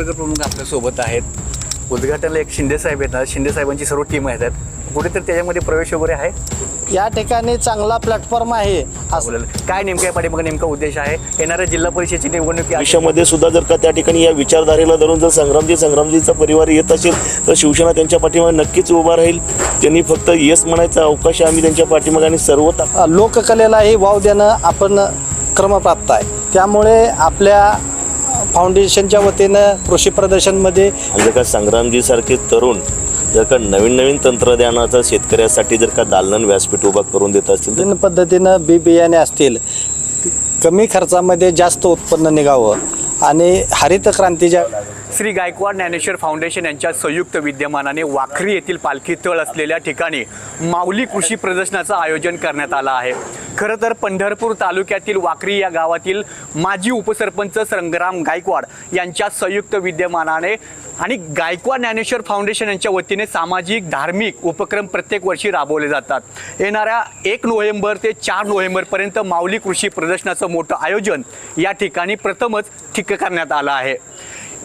प्रमुख आपल्यासोबत आहेत. उद्घाटनाला एक शिंदे साहेब येतात. शिंदे साहेबांची सर्व टीम येतात. कुठेतरी त्याच्यामध्ये प्रवेश वगैरे आहे? या ठिकाणी चांगला प्लॅटफॉर्म आहे. असं. काय नेमक्या पाठीमागे नेमका उद्देश आहे? येणाऱ्या जिल्हा परिषदेची निवडणूक आहे. भविष्यामध्ये सुद्धा जर का त्या ठिकाणी या विचारधारेला धरून जर संग्रामजी संग्रामजीचा परिवार येत असेल तर शिवसेना त्यांच्या पाठीमागे नक्कीच उभा राहील. त्यांनी फक्त येस म्हणायचा अवकाश आम्ही त्यांच्या पाठीमागे आणि सर्व लोककलेलाही वाव देणं आपण क्रमप्राप्त आहे. त्यामुळे आपल्या फाउंडेशनच्या वतीनं कृषी प्रदर्शनमध्ये जर का संग्रामजीसारखे तरुण जर का नवीन नवीन तंत्रज्ञानाचा शेतकऱ्यासाठी जर का दालनं व्यासपीठ उभा करून देत असतील तर भिन्न पद्धतीनं बी बियाणे असतील कमी खर्चामध्ये जास्त उत्पन्न निघावं आणि हरित क्रांतीच्या श्री गायकवाड ज्ञानेश्वर फाउंडेशन यांच्या संयुक्त विद्यमानाने वाखरी येथील पालखी तळ असलेल्या ठिकाणी माऊली कृषी प्रदर्शनाचं आयोजन करण्यात आलं आहे. खरं तर पंढरपूर तालुक्यातील वाकरी या गावातील माजी उपसरपंच संग्राम गायकवाड यांच्या संयुक्त विद्यमानाने आणि गायकवाड ज्ञानेश्वर फाउंडेशन यांच्या वतीने सामाजिक धार्मिक उपक्रम प्रत्येक वर्षी राबवले जातात. येणाऱ्या एक नोव्हेंबर ते चार नोव्हेंबरपर्यंत माऊली कृषी प्रदर्शनाचं मोठं आयोजन या ठिकाणी प्रथमच ठिक्क करण्यात आलं आहे.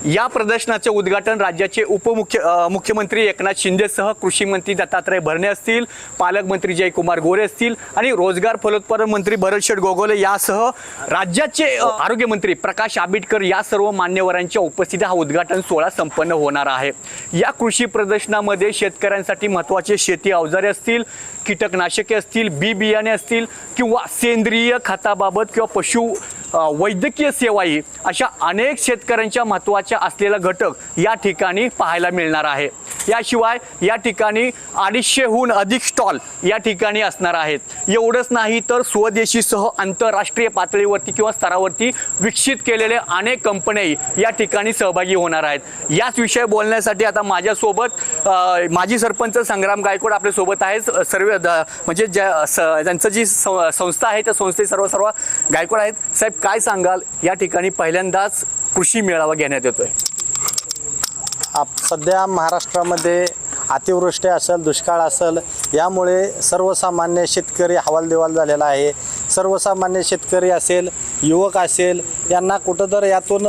या प्रदर्शनाचे उद्घाटन राज्याचे उपमुख्य मुख्यमंत्री एकनाथ शिंदेसह कृषी मंत्री दत्तात्रय भरणे असतील पालकमंत्री जयकुमार गोरे असतील आणि रोजगार फलोत्पादन मंत्री भरतशेठ गोगोले यासह राज्याचे आरोग्यमंत्री प्रकाश आंबेडकर या सर्व मान्यवरांच्या उपस्थितीत हा उद्घाटन सोहळा संपन्न होणार आहे. या कृषी प्रदर्शनामध्ये शेतकऱ्यांसाठी महत्त्वाचे शेती अवजारे असतील कीटकनाशके असतील बी बियाणे असतील किंवा सेंद्रिय खताबाबत किंवा पशु वैद्यकीय सेवाही अशा अनेक शेतकऱ्यांच्या महत्त्वाच्या असलेला घटक या ठिकाणी पाहायला मिळणार आहे. याशिवाय या ठिकाणी अडीचशेहून अधिक स्टॉल या ठिकाणी असणार आहेत. एवढंच नाही तर स्वदेशीसह आंतरराष्ट्रीय पातळीवरती किंवा स्तरावरती विकसित केलेले अनेक कंपन्याही या ठिकाणी सहभागी होणार आहेत. याच विषय बोलण्यासाठी आता माझ्यासोबत माजी सरपंच संग्राम गायकवाड आपल्यासोबत आहेत. सर्व द- म्हणजे ज्या स त्यांचं जी सं- संस्था आहे त्या संस्थेत सर्व सर्व गायकवाड आहेत. साहेब काय सांगाल? या ठिकाणी पहिल्यांदाच कृषी मेळावा घेण्यात येतोय. आप सध्या महाराष्ट्रामध्ये अतिवृष्टी असेल दुष्काळ असेल यामुळे सर्वसामान्य शेतकरी हवालदिवाल झालेला आहे. सर्वसामान्य शेतकरी असेल युवक असेल यांना कुठं तर यातून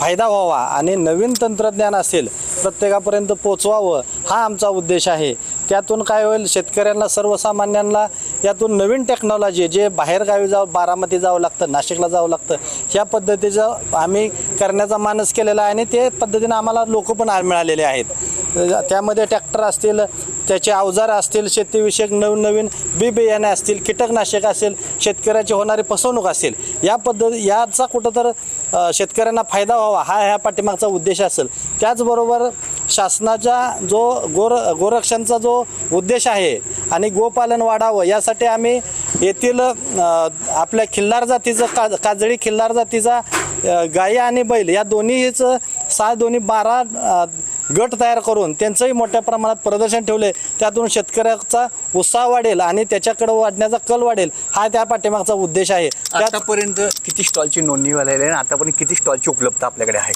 फायदा व्हावा आणि नवीन तंत्रज्ञान असेल प्रत्येकापर्यंत पोचवावं हा आमचा उद्देश आहे. त्यातून काय होईल शेतकऱ्यांना सर्वसामान्यांना यातून नवीन टेक्नॉलॉजी जे बाहेरगावी जावं बारामती जावं लागतं नाशिकला जावं लागतं ह्या पद्धतीचं आम्ही करण्याचा मानस केलेला आहे आणि ते पद्धतीनं आम्हाला लोक पण मिळालेले आहेत. त्यामध्ये ट्रॅक्टर असतील त्याचे अवजार असतील शेतीविषयक नवीन नवीन बी बियाणे असतील कीटकनाशक असेल शेतकऱ्याची होणारी फसवणूक असेल या पद्धती याचा कुठं तर शेतकऱ्यांना फायदा व्हावा हा ह्या पाठीमागचा उद्देश असेल. त्याचबरोबर शासनाचा जो गोर गोरक्षणचा जो उद्देश आहे आणि गोपालन वाढावं यासाठी आम्ही येथील आपल्या खिल्लार जातीचं का काजळी खिल्लार जातीचा गाई आणि बैल या दोन्हीच सहा दोन्ही बारा गट तयार करून त्यांचंही मोठ्या प्रमाणात प्रदर्शन ठेवले. त्यातून शेतकऱ्याचा उत्साह वाढेल आणि त्याच्याकडे वाढण्याचा कल वाढेल हा त्या पाठीमागचा उद्देश आहे. आतापर्यंत किती स्टॉलची नोंदणी झालेली आहे आणि आतापर्यंत किती स्टॉलची उपलब्धता आपल्याकडे आहे?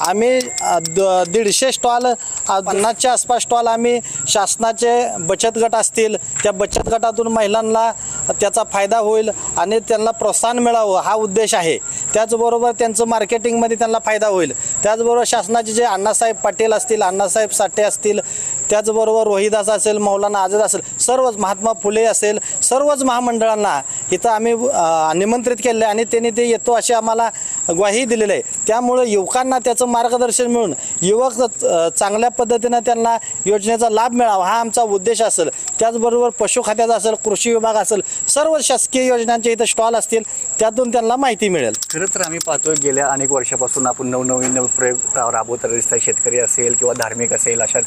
आम्ही दीडशे स्टॉल पन्नासच्या आसपास स्टॉल आम्ही शासनाचे बचत गट असतील त्या बचत गटातून महिलांना त्याचा फायदा होईल आणि त्यांना प्रोत्साहन मिळावं हा उद्देश आहे. त्याचबरोबर त्यांचं मार्केटिंगमध्ये त्यांना फायदा होईल. त्याचबरोबर शासनाचे जे अण्णासाहेब पाटील असतील अण्णासाहेब साठे असतील त्याचबरोबर रोहिदास असेल मौलाना आझाद असेल सर्वच महात्मा फुले असेल सर्वच महामंडळांना इथं आम्ही निमंत्रित केले आणि त्यांनी ते येतो अशी आम्हाला ग्वाही दिलेली आहे. त्यामुळे युवकांना त्याचं मार्गदर्शन मिळून युवक चांगल्या पद्धतीनं त्यांना योजनेचा लाभ मिळावा हा आमचा उद्देश असेल. त्याचबरोबर पशु खात्याचा असेल कृषी विभाग असेल सर्व शासकीय योजनांचे इथं स्टॉल असतील त्यातून त्यांना माहिती मिळेल. खरं तर आम्ही पाहतोय गेल्या अनेक वर्षापासून आपण नवनवीन नव प्रयोग राबवत दिसत आहे शेतकरी असेल किंवा धार्मिक असेल अशा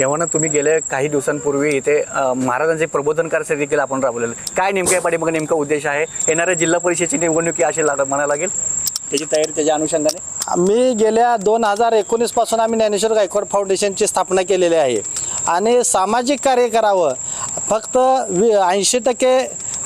एव्हाना तुम्ही गेल्या काही दिवसांपूर्वी इथे महाराजांचे प्रबोधन करायसाठी देखील आपण राबवलेलं. काय नेमक्या पाठीमागे नेमका उद्देश आहे? येणाऱ्या जिल्हा परिषदेची निवडणुकी अशी म्हणायला लागेल. त्याची तयारी त्याच्या अनुषंगाने? मी गेल्या दोन हजार एकोणीसपासून आम्ही ज्ञानेश्वर गायकवाड फाउंडेशनची स्थापना केलेली आहे. आणि सामाजिक कार्य करावं फक्त वि ऐंशी टक्के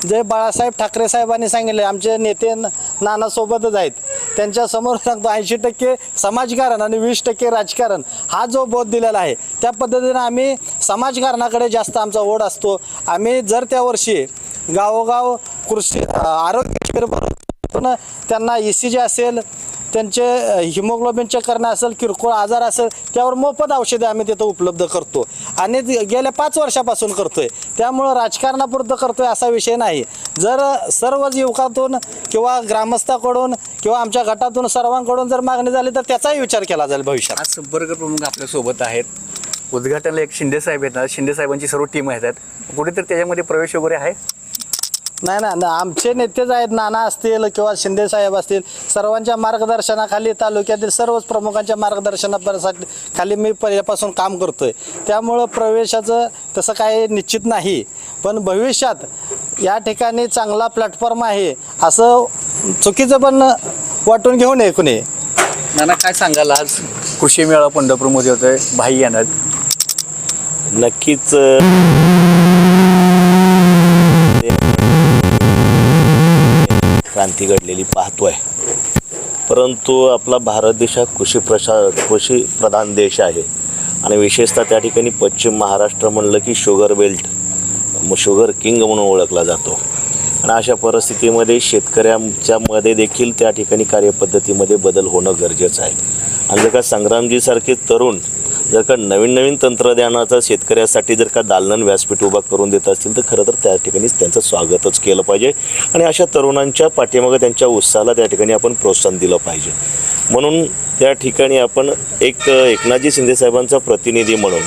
जे बाळासाहेब ठाकरे साहेबांनी सांगितले आमचे नेते नानासोबतच आहेत. त्यांच्यासमोर सांगतो ऐंशी टक्के समाजकारण आणि वीस टक्के राजकारण हा जो बोध दिलेला आहे त्या पद्धतीनं आम्ही समाजकारणाकडे जास्त आमचा ओढ असतो. आम्ही जर त्या वर्षी गावोगाव कृषी आरोग्य पण त्यांना ई सी जी असेल त्यांचे हिमोग्लोबिन चेक करणं असेल किरकोळ आजार असेल त्यावर मोफत औषधे आम्ही तिथं उपलब्ध करतो. आणि गेल्या पाच वर्षापासून करतोय. त्यामुळं राजकारणापुरतं करतोय असा विषय नाही. जर सर्व युवकातून किंवा ग्रामस्थाकडून किंवा आमच्या गटातून सर्वांकडून जर मागणी झाली तर त्याचाही विचार केला जाईल भविष्यात. आज संपर्क प्रमुख आपल्यासोबत आहेत. उद्घाटनला एक शिंदे साहेब येतात. शिंदे साहेबांची सर्व टीम येतात कुठेतरी त्याच्यामध्ये प्रवेश वगैरे आहे? नाही ना ना आमचे नेतेच आहेत नाना असतील किंवा शिंदे साहेब असतील सर्वांच्या मार्गदर्शनाखाली तालुक्यातील सर्वच प्रमुखांच्या मार्गदर्शनासाठी खाली मी पहिल्यापासून काम करतोय. त्यामुळं प्रवेशाचं तसं काही निश्चित नाही. पण भविष्यात या ठिकाणी चांगला प्लॅटफॉर्म आहे असं चुकीचं पण वाटून घेऊ नये कुणी. नाना काय सांगाल आज? कृषी मेळा पंढरपूरमध्ये होतोय भाई येणार. नक्कीच क्रांती घडलेली पाहतोय. परंतु आपला भारत देश हा कृषी प्रशा कृषी प्रधान देश आहे. आणि विशेषतः त्या ठिकाणी पश्चिम महाराष्ट्र म्हणलं की शुगर बेल्ट शुगर किंग म्हणून ओळखला जातो. आणि अशा परिस्थितीमध्ये शेतकऱ्यांच्या मध्ये देखील त्या ठिकाणी कार्यपद्धतीमध्ये बदल होणं गरजेचं आहे. आणि जर का संग्रामजीसारखे तरुण जर का नवीन नवीन तंत्रज्ञानाचा शेतकऱ्यासाठी जर का दालनन व्यासपीठ उभा करून देत असतील तर खरं तर त्या ठिकाणीच त्यांचं स्वागतच केलं पाहिजे. आणि अशा तरुणांच्या पाठीमागं त्यांच्या उत्साहाला त्या ठिकाणी आपण प्रोत्साहन दिलं पाहिजे. म्हणून त्या ठिकाणी आपण एक एकनाथजी शिंदेसाहेबांचा प्रतिनिधी म्हणून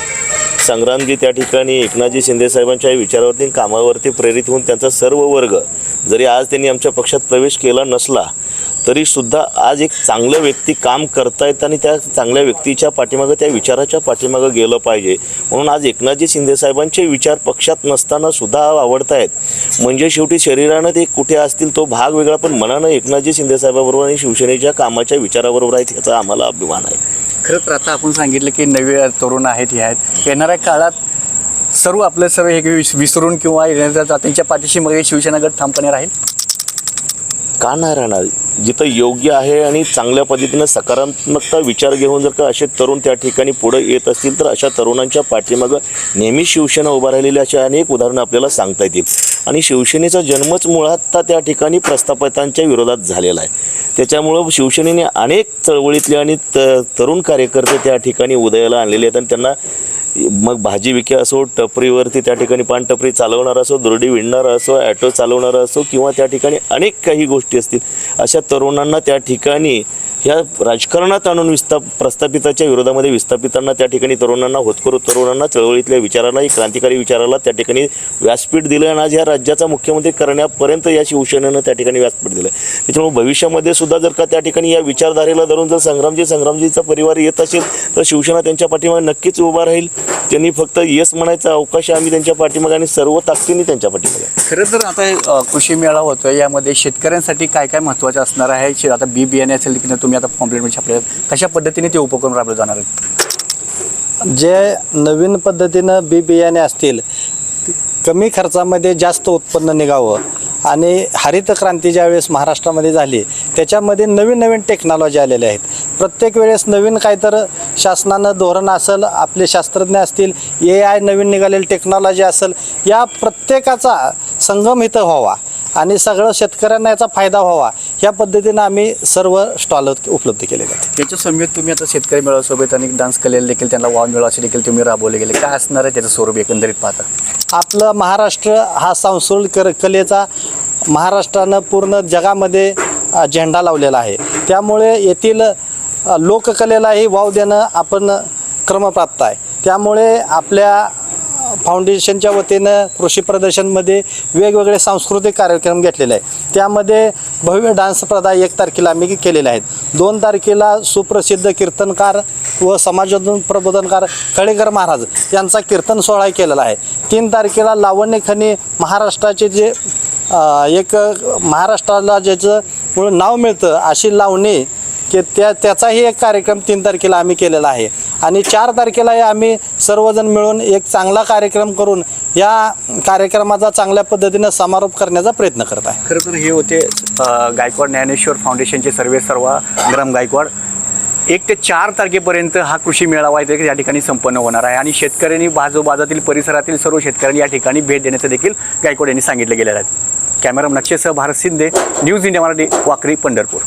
संग्रामजी त्या ठिकाणी एकनाथजी शिंदेसाहेबांच्या विचारावरती कामावरती प्रेरित होऊन त्यांचा सर्व वर्ग जरी आज त्यांनी आमच्या पक्षात प्रवेश केला नसला तरी सुद्धा आज एक चांगलं व्यक्ती काम करतायत आणि त्या चांगल्या व्यक्तीच्या पाठीमागं त्या विचाराच्या पाठीमागं गेलं पाहिजे. म्हणून आज एकनाथजी शिंदेसाहेबांचे विचार पक्षात नसताना सुद्धा आवडतायत. म्हणजे शेवटी शरीरानं ते कुठे असतील तो भाग वेगळा पण मनानं एकनाथजी शिंदेसाहेबाबरोबर आणि शिवसेनेच्या कामाच्या विचाराबरोबर आहेत याचा आम्हाला अभिमान आहे. खरं तर आता आपण सांगितलं की नवे तरुण आहेत हे आहेत. येणाऱ्या काळात सर्व आपलं सर्व हे विस- विसरून किंवा येणाऱ्या जातींच्या पाठीशी मध्ये शिवसेना गट ठामपणे राहील? का नाही राहणार? जिथं योग्य आहे आणि चांगल्या पद्धतीनं सकारात्मकता विचार घेऊन जर का असे तरुण त्या ठिकाणी पुढे येत असतील तर अशा तरुणांच्या पाठीमागं नेहमी शिवसेना उभा राहिलेली अशी अनेक उदाहरणं आपल्याला सांगता येतील. आणि शिवसेनेचा जन्मच मुळात त्या ठिकाणी प्रस्थापितांच्या विरोधात झालेला आहे. त्याच्यामुळं शिवसेनेने अनेक चळवळीतले आणि त तरुण कार्यकर्ते त्या ठिकाणी उदयाला आणलेले आहेत आणि त्यांना मग भाजी विके असो टपरीवरती त्या ठिकाणी पानटपरी चालवणार असो दुरडी विणणार असो ॲटो चालवणार असो किंवा त्या ठिकाणी अनेक काही गोष्टी असतील अशा तरुणांना त्या ठिकाणी ह्या राजकारणात आणून विस्था प्रस्थापिताच्या विरोधामध्ये विस्थापितांना त्या ठिकाणी तरुणांना होतकरू तरुणांना चळवळीतल्या विचाराला क्रांतिकारी विचाराला त्या ठिकाणी व्यासपीठ दिलं आणि आज ह्या राज्याचा मुख्यमंत्री करण्यापर्यंत या शिवसेनेनं त्या ठिकाणी व्यासपीठ दिलं त्याच्यामुळे भविष्यामध्ये सुद्धा जर का त्या ठिकाणी या विचारधारेला धरून जर संग्रामजी संग्रामजीचा परिवार येत असेल तर शिवसेना त्यांच्या पाठीमागे नक्कीच उभा राहील. त्यांनी फक्त येस म्हणायचा अवकाश आम्ही त्यांच्या पाठीमागे आणि सर्व ताकदीने त्यांच्या पाठीमागे. खरं तर आता कृषी मेळा होतोय. यामध्ये शेतकऱ्यांसाठी काय काय महत्त्वाचं असणार आहे? शे- आता बी बियाणे असेल की तुम्ही आता कॉम्प्लिमेंट छापले. कशा पद्धतीने ते उपक्रम राबवले जाणार आहेत? जे नवीन पद्धतीनं बी बियाणे असतील कमी खर्चामध्ये जास्त उत्पन्न निघावं. आणि हरित क्रांती ज्यावेळेस महाराष्ट्रामध्ये झाली त्याच्यामध्ये नवीन नवीन टेक्नॉलॉजी आलेल्या आहेत. प्रत्येक वेळेस नवीन काय तर शासनानं धोरण असेल आपले शास्त्रज्ञ असतील ए आय नवीन निघालेली टेक्नॉलॉजी असेल या प्रत्येकाचा संगम इथं व्हावा. आणि सगळं शेतकऱ्यांना याचा फायदा व्हावा. ह्या पद्धतीनं आम्ही सर्व स्टॉल उपलब्ध केले आहेत त्याच्या समेत तुम्ही आता शेतकरी मेळाव्यासोबत आणि डान्स कलेला देखील त्यांना वाव मेळावा असे देखील तुम्ही राबवले गेले. काय असणार आहे त्याचं स्वरूप एकंदरीत पाहता? आपलं महाराष्ट्र हा सांस्कृतिक कर- कलेचा महाराष्ट्रानं पूर्ण जगामध्ये झेंडा लावलेला आहे. त्यामुळे येथील लोककलेलाही वाव देणं आपण क्रमप्राप्त आहे. त्यामुळे आपल्या फाउंडेशनच्या वतीनं कृषी प्रदर्शनमध्ये वेगवेगळे सांस्कृतिक कार्यक्रम घेतलेले आहे त्यामध्ये भव्य डान्स स्पर्धा एक तारखेला आम्ही केलेल्या आहेत. दोन तारखेला सुप्रसिद्ध कीर्तनकार व समाजातून प्रबोधनकार खळेकर महाराज यांचा कीर्तन सोहळा केलेला आहे. तीन तारखेला लावण्यखनी महाराष्ट्राचे जे एक महाराष्ट्राला ज्याचं नाव मिळतं अशी लावणी की त्या त्याचाही एक कार्यक्रम तीन तारखेला आम्ही केलेला आहे. आणि चार तारखेलाही आम्ही सर्वजण मिळून एक चांगला कार्यक्रम करून या कार्यक्रमाचा चांगल्या पद्धतीनं समारोप करण्याचा प्रयत्न करत आहे. खरं तर हे होते गायकवाड ज्ञानेश्वर फाउंडेशनचे सर्वे सर्व ग्राम गायकवाड. एक ते चार तारखेपर्यंत हा कृषी मेळावा आहे या ठिकाणी संपन्न होणार आहे. आणि शेतकऱ्यांनी बाजूबाजातील परिसरातील सर्व शेतकऱ्यांनी या ठिकाणी भेट देण्याचं देखील गायकवाड यांनी सांगितलं गेलेलं आहे. कॅमेरा नक्षेसह भारत शिंदे न्यूज इंडिया मराठी वाकरी पंढरपूर.